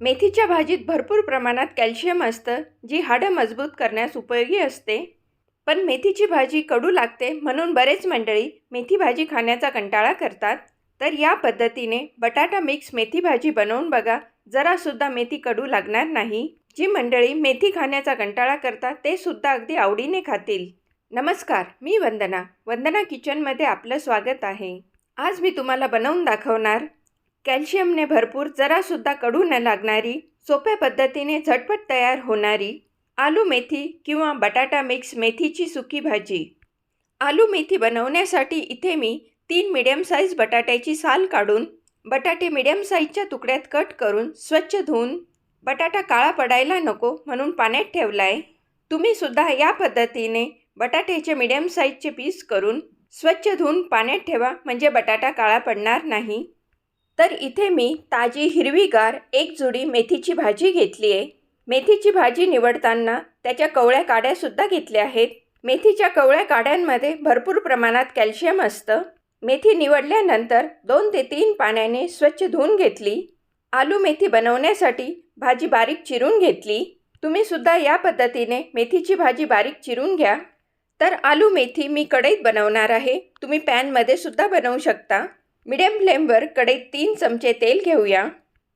मेथीच्या भाजीत भरपूर प्रमाणात कॅल्शियम असतं जी हाडं मजबूत करण्यास उपयोगी असते. पण मेथीची भाजी कडू लागते म्हणून बरेच मंडळी मेथी भाजी खाण्याचा कंटाळा करतात. तर या पद्धतीने बटाटा मिक्स मेथी भाजी बनवून बघा जरासुद्धा मेथी कडू लागणार नाही. जी मंडळी मेथी खाण्याचा कंटाळा करतात ते सुद्धा अगदी आवडीने खातील. नमस्कार मी वंदना. वंदना किचनमध्ये आपलं स्वागत आहे. आज मी तुम्हाला बनवून दाखवणार कॅल्शियमने भरपूर जरासुद्धा कडू न लागणारी सोप्या पद्धतीने झटपट तयार होणारी आलू मेथी किंवा बटाटा मिक्स मेथीची सुकी भाजी. आलू मेथी बनवण्यासाठी इथे मी तीन मिडियम साईज बटाट्याची साल काढून बटाटे मिडियम साईजच्या तुकड्यात कट करून स्वच्छ धुवून बटाटा काळा पडायला नको म्हणून पाण्यात ठेवला आहे तुम्हीसुद्धा या पद्धतीने बटाट्याचे मिडियम साईजचे पीस करून स्वच्छ धुवून पाण्यात ठेवा म्हणजे बटाटा काळा पडणार नाही. तर इथे मी ताजी हिरवीगार एक जुडी मेथीची भाजी घेतली आहे मेथीची भाजी निवडताना त्याच्या कवळ्या काड्यासुद्धा घेतल्या आहेत. मेथीच्या कवळ्या काड्यांमध्ये भरपूर प्रमाणात कॅल्शियम असतं. मेथी निवडल्यानंतर दोन ते तीन पाण्याने स्वच्छ धुवून घेतली. आलू मेथी बनवण्यासाठी भाजी बारीक चिरून घेतली. तुम्हीसुद्धा या पद्धतीने मेथीची भाजी बारीक चिरून घ्या. तर आलू मेथी मी कढईत बनवणार आहे. तुम्ही पॅनमध्ये सुद्धा बनवू शकता. मिडियम फ्लेमवर कढईत तीन चमचे तेल घेऊया.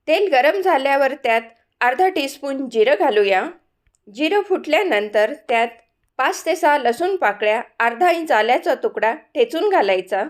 तेल गरम झाल्यावर त्यात अर्धा टीस्पून जिरं घालूया. जिरं फुटल्यानंतर त्यात पाच ते सहा लसूण पाकळ्या अर्धा इंच आल्याचा तुकडा ठेचून घालायचा.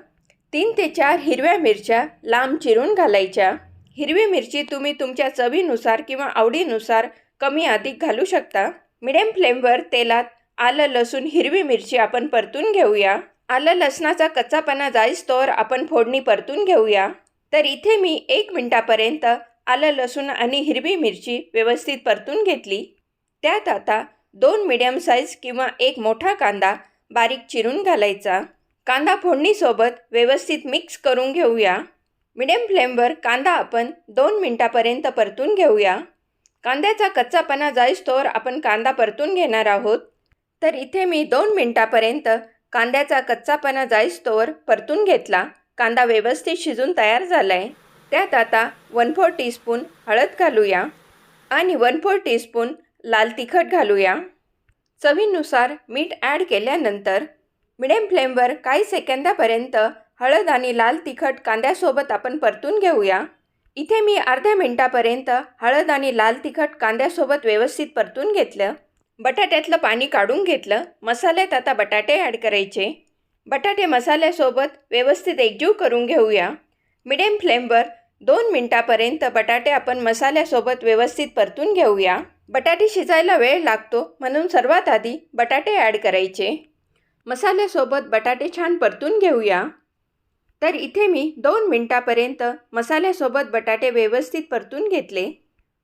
तीन ते चार हिरव्या मिरच्या लांब चिरून घालायच्या. हिरवी मिरची तुम्ही तुमच्या चवीनुसार किंवा आवडीनुसार कमी अधिक घालू शकता. मिडियम फ्लेमवर तेलात आलं लसूण हिरवी मिरची आपण परतून घेऊया. आलं लसणाचा कच्चापणा जाईस्तोवर आपण फोडणी परतून घेऊया. तर इथे मी एक मिनटापर्यंत आलं लसूण आणि हिरवी मिरची व्यवस्थित परतून घेतली. त्यात आता दोन मिडियम साईज किंवा एक मोठा कांदा बारीक चिरून घालायचा. कांदा फोडणीसोबत व्यवस्थित मिक्स करून घेऊया. मिडियम फ्लेमवर कांदा आपण दोन मिनटापर्यंत परतून घेऊया. कांद्याचा कच्चापणा जाईस्तोवर आपण कांदा परतून घेणार आहोत. तर इथे मी दोन मिनटापर्यंत कांद्याचा कच्चापणा जाईस्तोवर परतून घेतला कांदा व्यवस्थित शिजून तयार झाला आहे त्यात आता वन फोर टीस्पून हळद घालूया आणि वन फोर टीस्पून लाल तिखट घालूया. चवीनुसार मीठ ॲड केल्यानंतर मिडियम फ्लेमवर काही सेकंदापर्यंत हळद आणि लाल तिखट कांद्यासोबत आपण परतून घेऊया. इथे मी अर्ध्या मिनटापर्यंत हळद आणि लाल तिखट कांद्यासोबत व्यवस्थित परतून घेतलं. बटाट्यातलं पाणी काढून घेतलं. मसाल्यात आता बटाटे ॲड करायचे. बटाटे मसाल्यासोबत व्यवस्थित एकजीव करून घेऊया. मिडियम फ्लेमवर दोन मिनटापर्यंत बटाटे आपण मसाल्यासोबत व्यवस्थित परतून घेऊया. बटाटे शिजायला वेळ लागतो म्हणून सर्वात आधी बटाटे ॲड करायचे. मसाल्यासोबत बटाटे छान परतून घेऊया. तर इथे मी दोन मिनटापर्यंत मसाल्यासोबत बटाटे व्यवस्थित परतून घेतले.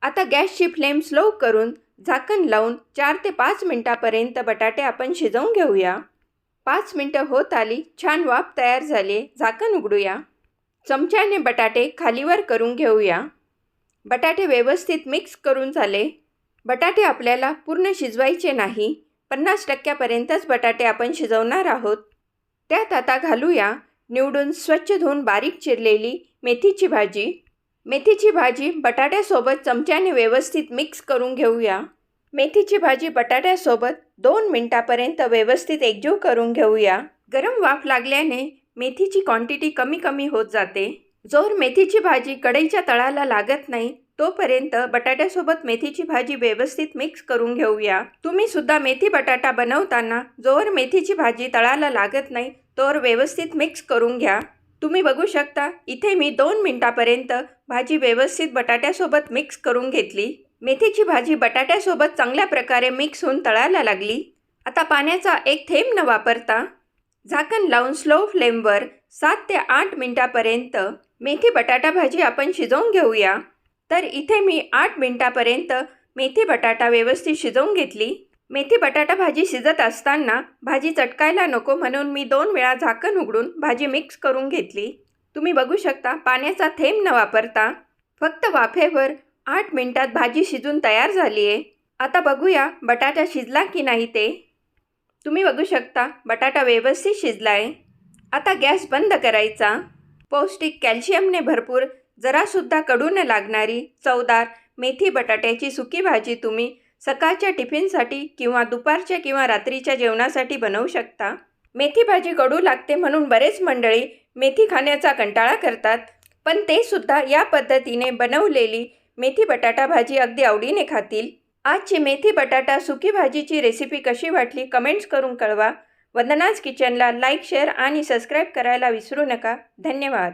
आता गॅसची फ्लेम स्लो करून झाकण लावून चार ते पाच मिनटापर्यंत बटाटे आपण शिजवून घेऊया. पाच मिनटं होत आली छान वाफ तयार झाली झाकण उघडूया. चमच्याने बटाटे खालीवर करून घेऊया. बटाटे व्यवस्थित मिक्स करून झाले. बटाटे आपल्याला पूर्ण शिजवायचे नाही. पन्नास टक्क्यापर्यंतच बटाटे आपण शिजवणार आहोत. त्यात आता घालूया निवडून स्वच्छ धुवून बारीक चिरलेली मेथीची भाजी. मेथीची भाजी बटाट्यासोबत चमच्याने व्यवस्थित मिक्स करून घेऊया. मेथीची भाजी बटाट्यासोबत दोन मिनटापर्यंत व्यवस्थित एकजीव करून घेऊया. गरम वाफ लागल्याने मेथीची क्वांटिटी कमी कमी होत जाते. जोर मेथीची भाजी कढईच्या तळाला लागत नाही तोपर्यंत बटाट्यासोबत मेथीची भाजी व्यवस्थित मिक्स करून घेऊया. तुम्ही सुद्धा मेथी बटाटा बनवताना जोर मेथीची भाजी तळाला लागत नाही तोवर व्यवस्थित मिक्स करून घ्या. तुम्ही बघू शकता इथे मी दोन मिनटापर्यंत भाजी व्यवस्थित बटाट्यासोबत मिक्स करून घेतली. मेथीची भाजी बटाट्यासोबत चांगल्या प्रकारे मिक्स होऊन तळायला लागली. आता पाण्याचा एक थेंब न वापरता झाकण लावून स्लो फ्लेमवर सात ते आठ मिनटापर्यंत मेथी बटाटा भाजी आपण शिजवून घेऊया. तर इथे मी आठ मिनटापर्यंत मेथी बटाटा व्यवस्थित शिजवून घेतली. मेथी बटाटा भाजी शिजत असताना भाजी चटकायला नको म्हणून मी दोन वेळा झाकण उघडून भाजी मिक्स करून घेतली. तुम्ही बघू शकता पाण्याचा थेंब न वापरता फक्त वाफेवर आठ मिनटात भाजी शिजून तयार झाली आहे. आता बघूया बटाटा शिजला की नाही ते. तुम्ही बघू शकता बटाटा व्यवस्थित शिजला आहे. आता गॅस बंद करायचा. पौष्टिक कॅल्शियमने भरपूर जरासुद्धा कडू न लागणारी चवदार मेथी बटाट्याची सुकी भाजी तुम्ही सकाळच्या टिफिनसाठी किंवा दुपारच्या किंवा रात्रीच्या जेवणासाठी बनवू शकता. मेथी भाजी कडू लागते म्हणून बरेच मंडळी मेथी खाण्याचा कंटाळा करतात. पण ते सुद्धा या पद्धतीने बनवलेली मेथी बटाटा भाजी अगदी आवडीने खातील. आजची मेथी बटाटा सुकी भाजीची रेसिपी कशी वाटली कमेंट्स करून कळवा. वंदनाज किचनला लाईक शेअर आणि सबस्क्राईब करायला विसरू नका. धन्यवाद.